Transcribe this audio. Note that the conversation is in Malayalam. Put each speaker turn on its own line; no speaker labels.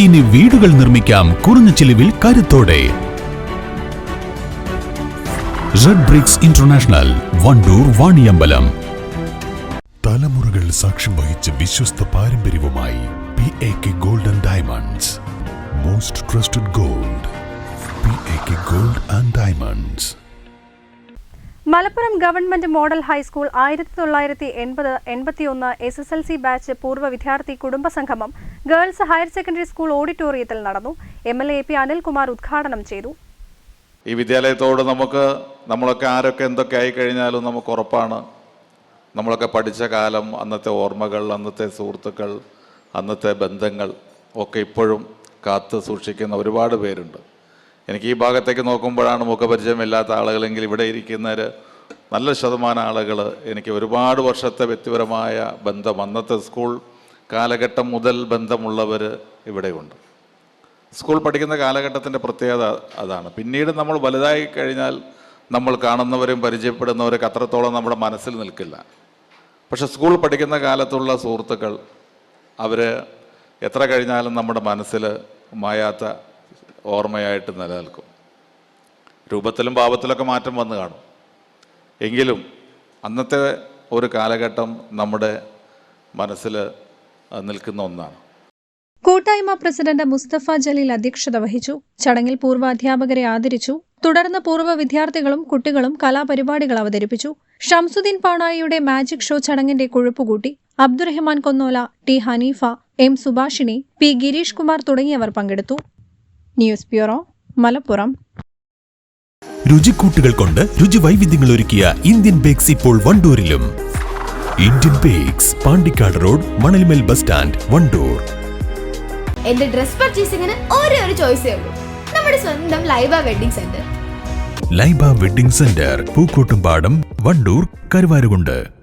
ഇനി വീടുകൾ നിർമ്മിക്കാം കുറഞ്ഞ ചിലവിൽ കരുത്തോടെ. Red bricks international Wandoor Vaniyambalam. തലമുറകൾ സാക്ഷ്യം വഹിച്ച വിശ്വസ്ത പാരമ്പര്യവുമായി P A K golden diamonds most trusted gold P A K gold and diamonds
Malappuram government model high school ആയിരത്തി തൊള്ളായിരത്തി എൺപത് എൺപത്തിയൊന്ന് S S L C batch പൂർവ വിദ്യാർത്ഥി കുടുംബസംഗമം ഗേൾസ് ഹയർ സെക്കൻഡറി സ്കൂൾ ഓഡിറ്റോറിയത്തിൽ നടന്നു. M L A P Anilkumar ഉദ്ഘാടനം ചെയ്തു.
ഈ വിദ്യാലയത്തോട് നമുക്ക് നമ്മളൊക്കെ ആരൊക്കെ എന്തൊക്കെ ആയി കഴിഞ്ഞാലും നമുക്ക് ഉറപ്പാണ്. നമ്മളൊക്കെ പഠിച്ച കാലം അന്നത്തെ ഓർമ്മകൾ അന്നത്തെ സുഹൃത്തുക്കൾ അന്നത്തെ ബന്ധങ്ങൾ ഒക്കെ ഇപ്പോഴും കാത്തു സൂക്ഷിക്കുന്ന ഒരുപാട് പേരുണ്ട്. എനിക്ക് ഈ ഭാഗത്തേക്ക് നോക്കുമ്പോഴാണ് മുഖപരിചയമില്ലാത്ത ആളുകളെങ്കിൽ ഇവിടെ ഇരിക്കുന്നവർ നല്ല ശതമാനം ആളുകൾ എനിക്ക് ഒരുപാട് വർഷത്തെ വ്യക്തിപരമായ ബന്ധം അന്നത്തെ സ്കൂൾ കാലഘട്ടം മുതൽ ബന്ധമുള്ളവർ ഇവിടെയുണ്ട്. സ്കൂൾ പഠിക്കുന്ന കാലഘട്ടത്തിന്റെ പ്രത്യേകത അതാണ്. പിന്നീട് നമ്മൾ വലുതായി കഴിഞ്ഞാൽ നമ്മൾ കാണുന്നവരും പരിചയപ്പെടുന്നവരൊക്കെ അത്രത്തോളം നമ്മുടെ മനസ്സിൽ നിൽക്കില്ല. പക്ഷെ സ്കൂൾ പഠിക്കുന്ന കാലത്തുള്ള സുഹൃത്തുക്കൾ അവർ എത്ര കഴിഞ്ഞാലും നമ്മുടെ മനസ്സിൽ മായാത്ത ഓർമ്മയായിട്ട് നിലനിൽക്കും. രൂപത്തിലും ഭാവത്തിലൊക്കെ മാറ്റം വന്നു കാണും. എങ്കിലും അന്നത്തെ ഒരു കാലഘട്ടം നമ്മുടെ മനസ്സിൽ നിൽക്കുന്ന ഒന്നാണ്.
കൂട്ടായ്മ പ്രസിഡന്റ് മുസ്തഫ ജലീൽ അധ്യക്ഷത വഹിച്ചു. ചടങ്ങിൽ പൂർവ അധ്യാപകരെ ആദരിച്ചു. തുടർന്ന് പൂർവ വിദ്യാർത്ഥികളും കുട്ടികളും കലാപരിപാടികൾ അവതരിപ്പിച്ചു. ഷംസുദ്ദീൻ പാണായിയുടെ മാജിക് ഷോ ചടങ്ങിന്റെ കൊഴുപ്പുകൂട്ടി Abdurahman Konnola T Haneefa M Subhashini P Gireesh Kumar തുടങ്ങിയവർ പങ്കെടുത്തു. News bureau Malappuram.
രുചിക്കൂട്ടുകൾ കൊണ്ട് രുചി വൈവിധ്യങ്ങൾ ഒരുക്കിയ ഇന്ത്യൻ ബേക്സ് ഇപ്പോൾ വണ്ടൂരിലും. Indian bakes Pandikkad road Manalmel bus stand Wandoor
എന്റെ ഡ്രസ് പർച്ചേസിംഗിന് ഒരേ ഒരു ചോയ്സേ ഉള്ളൂ. നമ്മുടെ സ്വന്തം Laiba wedding centre
Laiba wedding centre Pookkottumpadam Wandoor Karuvarakundu.